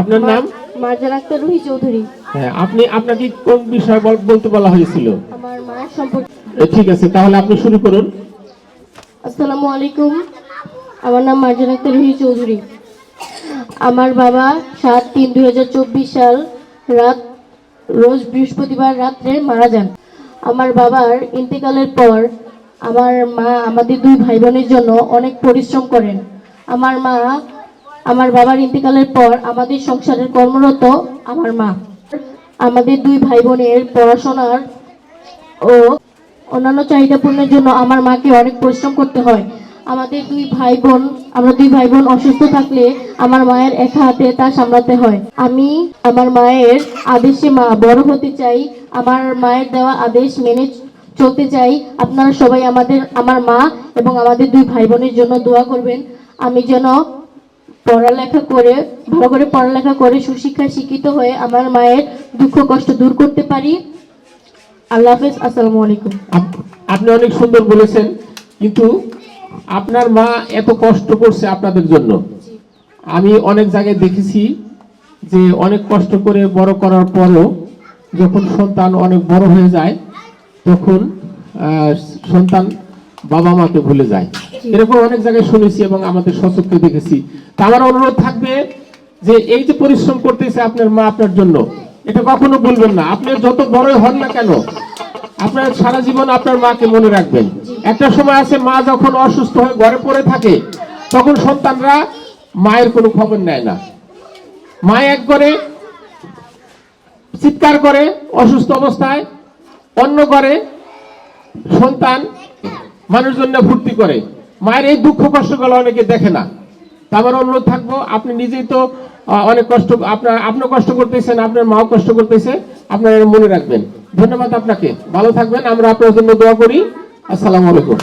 আপনার নাম? মার্জান আক্তার রুহি চৌধুরী। হ্যাঁ আপনি আপনাকে কোন বিষয় বলতে বলা হয়েছিল? আমার মায়ের সম্পর্কে ঠিক আছে তাহলে আপনি শুরু করুন। আসসালামু আলাইকুম। আমার নাম মার্জান আক্তার রুহি চৌধুরী। আমার বাবা সাত তিন দুই সাল রাত রোজ বৃহস্পতিবার রাত্রে মারা যান। আমার বাবার ইন্তেকালের পর আমার মা আমাদের দুই ভাই বোনের জন্য অনেক পরিশ্রম করেন। আমার মা আমার বাবার ইন্তেকালের পর আমাদের সংসারের কর্মরত আমার মা। আমাদের দুই ভাই বোনের পড়াশোনার ও অন্যান্য চাহিদা পূরণের জন্য আমার মাকে অনেক পরিশ্রম করতে হয়। আমাদের দুই ভাই বোন আমরা দুই ভাই বোন অসুস্থ থাকলে আমার মায়ের একা হাতে তা সামলাতে হয়। আমি আমার মায়ের আদেশে মা বড় হতে চাই, আমার মায়ের দেওয়া আদেশ মেনে চলতে চাই। আপনারা সবাই আমাদের, আমার মা এবং আমাদের দুই ভাই বোনের জন্য দোয়া করবেন। আমি যেন পড়ালেখা করে, ভালো করে পড়ালেখা করে সুশিক্ষায় শিক্ষিত হয়ে আমার মায়ের দুঃখ কষ্ট দূর করতে পারি। আল্লাহ হাফেজ, আসসালামু আলাইকুম। আপ- আপনি অনেক সুন্দর বলেছেন, কিন্তু আপনার মা এত কষ্ট করছে আপনাদের জন্য। আমি অনেক জায়গায় দেখেছি যে অনেক কষ্ট করে বড় করার পরেও যখন সন্তান অনেক বড় হয়ে যায়, তখন সন্তান বাবা মাকে ভুলে যায়। এরকম অনেক জায়গায় শুনেছি এবং আমাদের সচক্ষে দেখেছি। তা আমার অনুরোধ থাকবে যে এই যে পরিশ্রম করতেছে আপনার মা আপনার জন্য, এটা কখনো বলবেন না। আপনি যত বড়ই হন না কেন, আপনার সারা জীবন আপনার মাকে মনে রাখবেন। একটা সময় আছে মা যখন অসুস্থ হয়ে ঘরে পড়ে থাকে, তখন সন্তানরা মায়ের কোনো খবর নেয় না। মা এক করে চিৎকার করে অসুস্থ অবস্থায়, অন্য করে সন্তান মানুষজন্য ফুর্তি করে। মায়ের এই দুঃখ কষ্টগুলো অনেকে দেখে না। তারপর অনুরোধ থাকব, আপনি নিজেই তো অনেক কষ্ট, আপনার আপনার কষ্ট করতেছেন, আপনার মাও কষ্ট করতেছে, আপনারা মনে রাখবেন। ধন্যবাদ আপনাকে। ভালো থাকবেন, আমরা আপনার জন্য দোয়া করি। আসসালামু আলাইকুম।